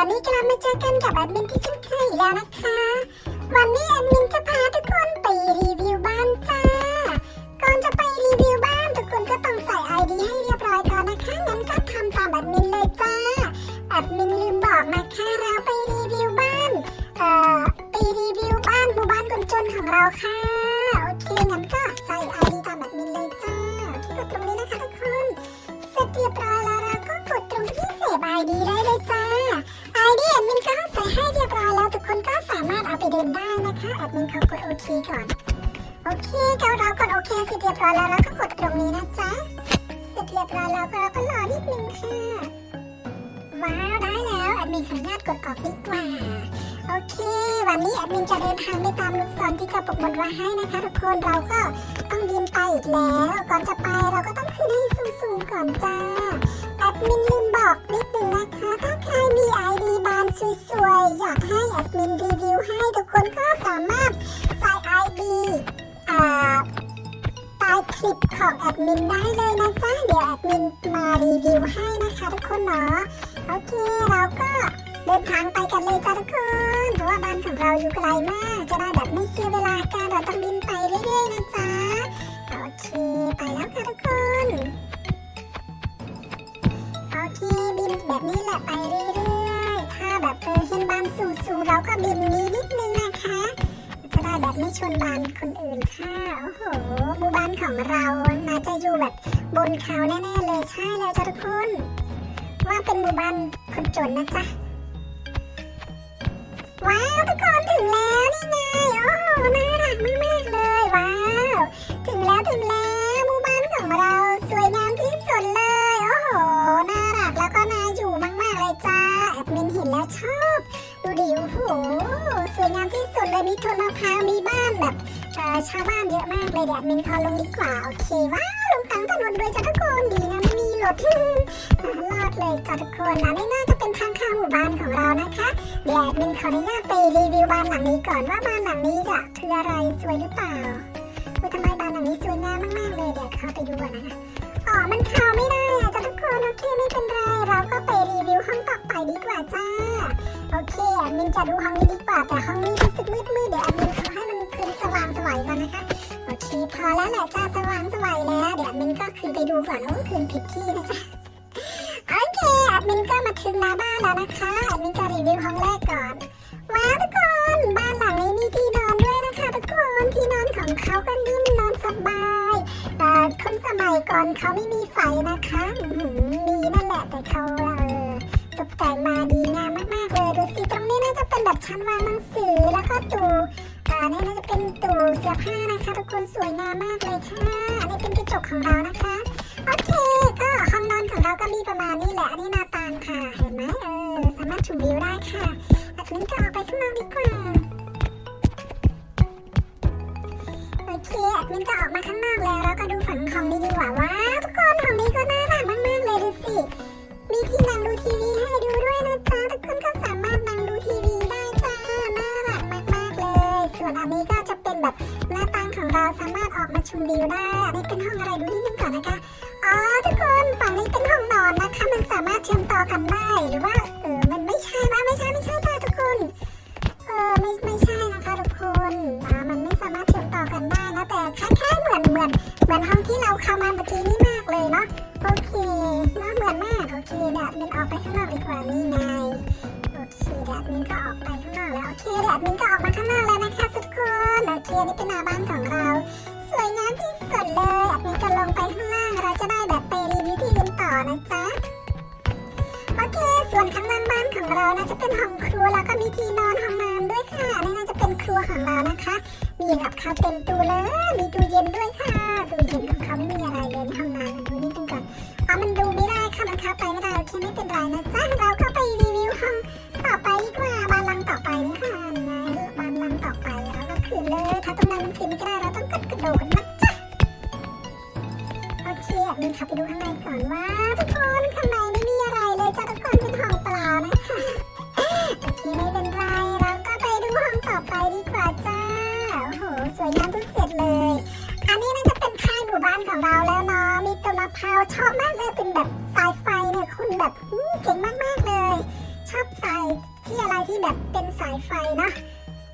วันนี้กลับมาเจอกันกับแอดมินที่เช่นเคยแล้วนะคะ วันนี้แอดมินจะพาทุกคนไปรีวิวบ้านจ้า ก่อนจะไปรีวิวบ้านทุกคนก็ต้องใส่ไอดีให้เรียบร้อยก่อนนะคะ งั้นก็ทำตามแอดมินเลยจ้า แอดมินลืมบอกนะคะเราไปรีวิวบ้าน เอ่อ ไปรีวิวบ้านหมู่บ้านคนจนของเราค่ะ แอดมินเขากดโอเคก่อน โอเคเราเรากดโอเคเสร็จเรียบร้อยแล้วเราก็กดตรงนี้นะจ๊ะเสร็จเรียบร้อยแล้วเราก็รอนิดนึงค่ะ ว้าวได้แล้วแอดมินขออนุญาตกดออกดีกว่า โอเค วันนี้แอดมินจะเดินทางไปตามลูกศรที่กระปุกบนไว้ให้นะคะทุกคนเราก็ต้องบินไปอีกแล้ว ก่อนจะไปเราก็ต้องขึ้นให้สูงๆก่อนจ้า ดมินลืมบอกนิดนึงนะคะ ถ้าใครมีไอดีบานสวยๆ อยากให้แอดมินรีวิวให้ทุกคนก็สามารถใส่ไอดีอ่าใต้คลิปของแอดมินได้เลยนะจ๊ะ เดี๋ยวแอดมินมารีวิวให้นะคะทุกคนเนาะโอเคเราก็เดินทางไปกันเลยจ้าทุกคน เพราะว่าบ้านของเราอยู่ไกลมาก จะได้แบบไม่เสียเวลาการเราต้องบินไปเรื่อยๆนะจ๊ะานขาน่าจะอยู่แบบบนเขาแน่ๆเลยใช่เลยจ้ะทุกคน ว่าเป็นหมู่บ้านคนจนนะจ๊ะว้าวทุกคนถึงแล้วนี่ไงโอ้โหน่ารักมากๆเลยว้าวถึงแล้วถึงแล้วหมู่บ้านของเราสวยงามที่สุดเลยโอ้โหน่ารักแล้วก็น่าอยู่มากๆเลยจ้าแอดมินเห็นแล้วชอบ ดูดิโอ้โหสวยงามที่สุดเลยมีต้นมะพร้าวมี ชาวบ้านเยอะมากเลยเดี๋ยวมินขอลงดีกว่า โอเค ว้าวลงกลางถนนด้วยจ้าทุกคนดีนะไม่มีรถรอดเลยจ้าทุกคนนะนี่น่าจะเป็นทางเข้าหมู่บ้านของเรานะคะ เดี๋ยวมินขออนุญาตไปรีวิวบ้านหลังนี้ก่อนว่าบ้านหลังนี้จะคืออะไรสวยหรือเปล่าว่าทำไมบ้านหลังนี้สวยงามมากๆเลยเดี๋ยวเข้าไปดูนะคะอ๋อมันเข้าไม่ได้อะจ้าทุกคนโอเคไม่เป็นไรเราก็ไปรีวิวห้องต่อไปดีกว่าจ้าโอเคมินจะดูห้องนี้ดีกว่าแต่ห้องนี้รู้สึกมืด ไปดูก่อนโอ้คืนผิดที่นะจ๊ะโอเคแอดมินก็มาถึงหน้าบ้านแล้วนะคะแอดมินจะรีวิวห้องแรกก่อนว้าวทุกคนบ้านหลังนี้มีที่นอนด้วยนะคะ ทุกคนที่นอนของเขาก็นิ่มนอนสบายแต่คนสมัยก่อนเขาไม่มีไฟนะคะมีนั่นแหละแต่เขาเออตกแต่งมาดีงามมากๆเลยดูสิตรงนี้น่าจะเป็นแบบชั้นวางหนังสือแล้วก็ตู้อ่านี่น่าจะเป็นตู้เสื้อผ้านะคะทุกคนสวยงามมากเลยค่ะอันนี้เป็นกระจกของเรานะคะ โอเค ก็ห้องนอนของเราก็มีประมาณนี้แหละ อันนี้หน้าต่างค่ะ เห็นไหมเออ สามารถชมวิวได้ค่ะแบบนี้ก็ออกไปข้างนอกดีกว่า โอเคแอดมินก็ออกมาข้างนอกแล้วแล้วก็ดูฝั่งของนี้ดีกว่าว้าวทุกคนของนี้ก็น่ารักมากๆเลยดูสิ มีที่นั่งดูทีวีให้ดูด้วยนะจ๊ะทุกคนก็สามารถนั่งดูทีวีได้จ้า น่ารักมากๆเลย ส่วนอันนี้ก็จะเป็นแบบหน้าต่างของเราสามารถออกมาชมวิวได้ อันนี้เป็นห้องอะไรดูนิดนึงก่อนนะคะ อ๋อทุกคนฝั่งนี้เป็นห้องนอนนะคะ มันสามารถเชื่อมต่อกันได้หรือว่าเออมันไม่ใช่นะไม่ใช่ไม่ใช่ค่ะทุกคนเออไม่ไม่ใช่นะคะทุกคนอ่ามันไม่สามารถเชื่อมต่อกันได้นะแต่คล้ายๆเหมือนเหมือนเหมือนห้องที่เราเข้ามาเมื่อกี้นี่มากเลยเนาะโอเคน่าเหมือนมากโอเคเดี๋ยวมันออกไปข้างนอกดีกว่านี่ไงโอเคเดี๋ยวมินก็ออกไปข้างนอกแล้วโอเคเดี๋ยวมินก็ออกมาข้างนอกแล้วนะคะทุกคนโอเคนี่เป็นหน้าบ้านของเรา ของเรานจะเป็นห้องครัวแล้วก็มีที่นอนห้องน้ำด้วยค่ะนี่น่าจะเป็นครัวของเรานะคะ มีกับข้าวเต็มตู้เลย มีตู้เย็นด้วยค่ะตู้เย็นของเขาไม่มีอะไรเลยห้องน้ำดูนิดนึงก่อนอ๋อมันดูไม่ได้ค่ะมันเข้าไปไม่ได้โอเคไม่เป็นไรนะจ๊ะเราก็ไปรีวิวห้องต่อไปดีกว่าบ้านลังต่อไปนี่ค่ะนี่บ้านลังต่อไปเราก็ขึ้นเลยถ้าตรงนั้นมันขึ้นไม่ได้เราต้องกดกระโดดนะจ๊ะโอเคอะมินขับไปดูข้างในก่อนว่าทุกคนข้างในไม่มีอะไรเลยจ้ะทุกคนเป็นห้องเปล่านะคะ ต่อไปดีกว่าจ้า โอ้โห สวยงามทุกเสร็จเลย อันนี้น่าจะเป็นค่ายหมู่บ้านของเราแล้วเนาะ มีต้นมะพร้าวชอบมากเลยเป็นแบบสายไฟเนี่ยคุณแบบเก่งมากๆเลย ชอบสายที่อะไรที่แบบเป็นสายไฟเนาะ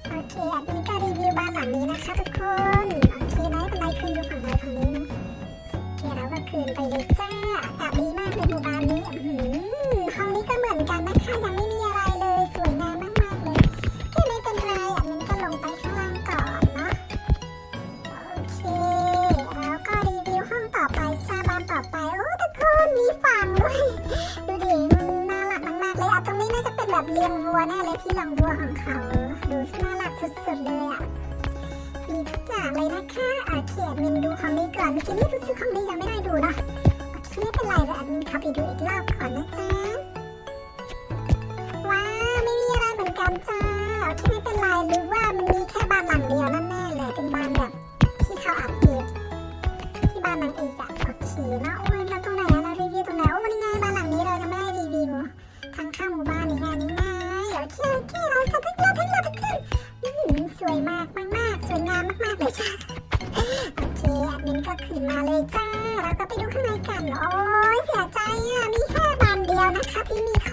โอเคแอดมินก็รีวิวบ้านหลังนี้นะคะทุกคน โอเคไม่เป็นไรคืนดูฝั่งใดฝั่งนี้นะโอเคเราก็คืนไปเลยจ้าอากาศดี รงนี้น่าจะเป็นแบบเลี้ยงวัวแน่เลยที่ลังวัวของเขา ดูน่ารักสุดๆเลยอะมีทุกอย่างเลยนะคะอะเขียนมินดูคองนี้ก่อนเมื่อกี้นี่รู้สึกคองนี้ยังไม่ได้ดูนะโอเคไม่เป็นไรเลยวแอดมินเข้าไปดูอีกรอบก่อนนะจ๊ะ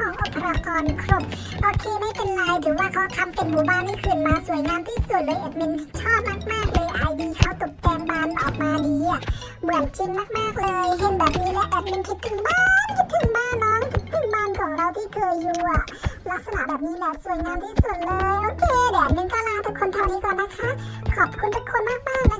ของอุปกรณ์ครบ โอเคไม่เป็นไรถือว่าเขาทำเป็นหมู่บ้านที่ขึ้นมาสวยงามที่สุดเลยแอดมินชอบมาก ๆ เลยไอดีเขาตกแต่งบ้านออกมาดีอะเหมือนจริงมาก ๆ เลย เห็นแบบนี้แล้วแอดมินคิดถึงบ้านคิดถึงบ้านน้องคิดถึงบ้านของเราที่เคยอยู่อะลักษณะแบบนี้แหละสวยงามที่สุดเลย โอเคเดี๋ยวแอดมินก็ลาทุกคนเท่านี้ก่อนนะคะ ขอบคุณทุกคนมากๆ